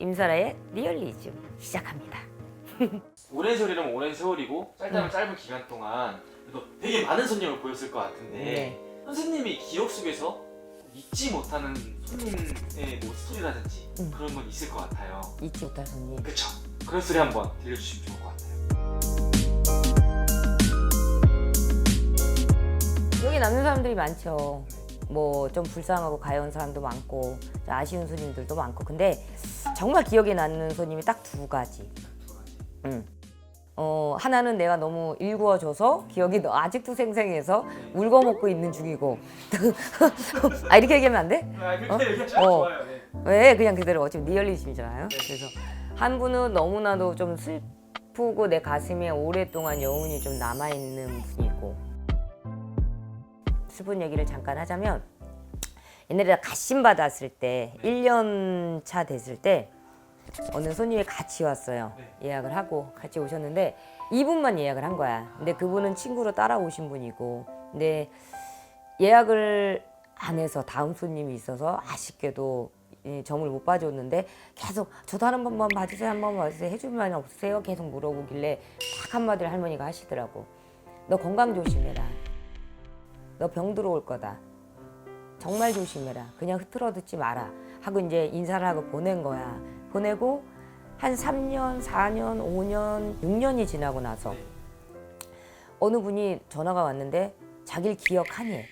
임사라의 리얼리즘 시작합니다. 오랜 세월이라면 오랜 세월이고 짧다면 짧은 기간 동안 그래도 되게 많은 손님을 보였을 것 같은데 네. 선생님이 기억 속에서 잊지 못하는 손님의 뭐 스토리라든지 음. 그런 건 있을 것 같아요. 잊지 못할 손님. 그쵸? 그런 소리 한번 들려주시면 좋을 것 같아요. 여기 남는 사람들이 많죠. 뭐 좀 불쌍하고 가여운 사람도 많고 아쉬운 손님들도 많고 근데 정말 기억에 남는 손님이 딱 두 가지. 음. 어 하나는 내가 너무 일구어줘서 기억이 너- 아직도 생생해서 울고 먹고 있는 중이고 아 이렇게 얘기하면 안 돼? 아, 어? 그렇게 얘기하시면 어. 좋아요. 네. 왜 그냥 그대로 어차피 리얼리즘이잖아요. 그래서 한 분은 너무나도 좀 슬프고 내 가슴에 오랫동안 여운이 좀 남아 있는 분이고 슬픈 얘기를 잠깐 하자면 옛날에 나 갓신 받았을 때 1년 차 됐을 때 어느 손님이 같이 왔어요. 예약을 하고 같이 오셨는데 이분만 예약을 한 거야. 근데 그분은 친구로 따라오신 분이고. 근데 예약을 안 해서 다음 손님이 있어서 아쉽게도 이 점을 못 봐줬는데 계속 저도 한 번만 봐주세요 한 번만 봐주세요 해줄 말 없으세요? 계속 물어보길래 딱 한마디를 할머니가 하시더라고 너 건강 조심해라. 너 병 들어올 거다 정말 조심해라. 그냥 흐트러 듣지 마라. 하고 이제 인사를 하고 보낸 거야. 보내고 한 3년 4년 5년 6년이 지나고 나서 어느 분이 전화가 왔는데 자기를 기억하니?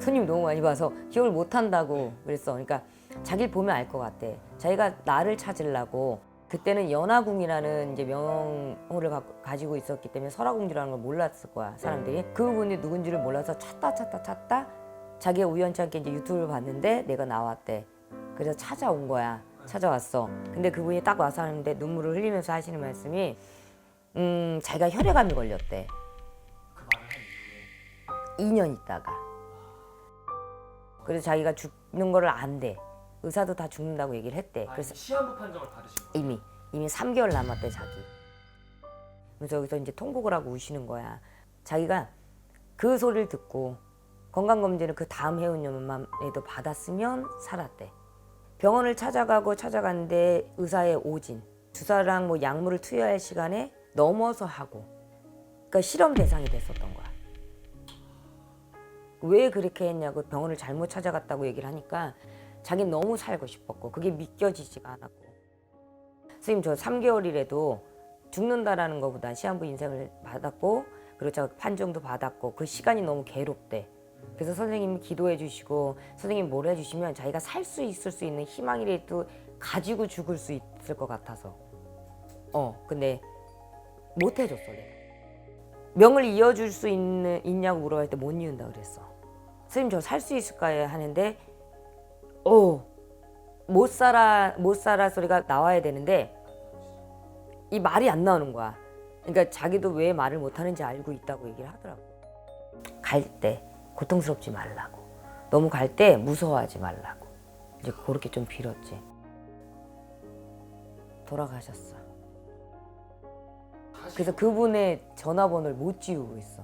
손님이 너무 많이 봐서 기억을 못 한다고 그랬어. 그러니까 자기를 보면 알 것 같대. 자기가 나를 찾으려고. 그때는 연화궁이라는 이제 명호를 가, 가지고 있었기 때문에 설화공주라는 걸 몰랐을 거야 사람들이. 그분이 누군지를 몰라서 찾다 찾다 찾다 자기가 우연찮게 이제 유튜브를 봤는데 내가 나왔대. 그래서 찾아온 거야. 찾아왔어. 근데 그분이 딱 와서 하는데 눈물을 흘리면서 하시는 말씀이 음 자기가 혈액암이 걸렸대. 그 말을 한 이후에 2년 있다가 그래서 자기가 죽는 거를 안 돼 의사도 다 죽는다고 얘기를 했대 아, 그래서 시한부 판정을 받으신 거예요? 이미 이미 3개월 남았대 자기 그래서 여기서 이제 통곡을 하고 우시는 거야 자기가 그 소리를 듣고 건강검진을 그 다음 해운년만에도 받았으면 살았대. 병원을 찾아가고 찾아갔는데 의사의 오진 주사랑 뭐 약물을 투여할 시간에 넘어서 하고 그러니까 실험 대상이 됐었던 거야. 왜 그렇게 했냐고 병원을 잘못 찾아갔다고 얘기를 하니까 자기는 너무 살고 싶었고 그게 믿겨지지가 않았고. 선생님 저 3개월이라도 죽는다라는 것보다 시한부 인생을 받았고 그리고 저 판정도 받았고 그 시간이 너무 괴롭대 그래서 선생님이 기도해 주시고 선생님이 뭘 해주시면 자기가 살 수 있을 수 있는 희망이라도 가지고 죽을 수 있을 것 같아서 어 근데 못 해줬어 내가 명을 이어줄 수 있는, 있냐고 물어볼 때 못 이은다 그랬어. 선생님 저 살 수 있을까요? 하는데 어못 살아 못 살아 소리가 나와야 되는데 이 말이 안 나오는 거야. 그러니까 자기도 왜 말을 못 하는지 알고 있다고 얘기를 하더라고. 갈 때 고통스럽지 말라고. 너무 갈 때 무서워하지 말라고. 이제 그렇게 좀 빌었지. 돌아가셨어. 그래서 그분의 전화번호를 못 지우고 있어.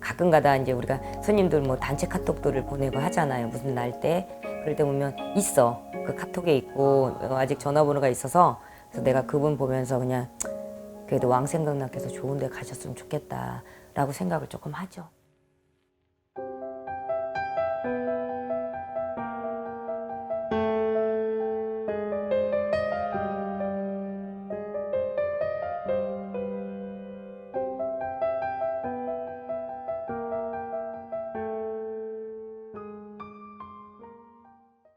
가끔가다 이제 우리가 손님들 뭐 단체 카톡들을 보내고 하잖아요. 무슨 날 때. 그럴 때 보면 있어. 그 카톡에 있고 아직 전화번호가 있어서 그래서 내가 그분 보면서 그냥 그래도 왕 생각나께서 좋은 데 가셨으면 좋겠다라고 생각을 조금 하죠.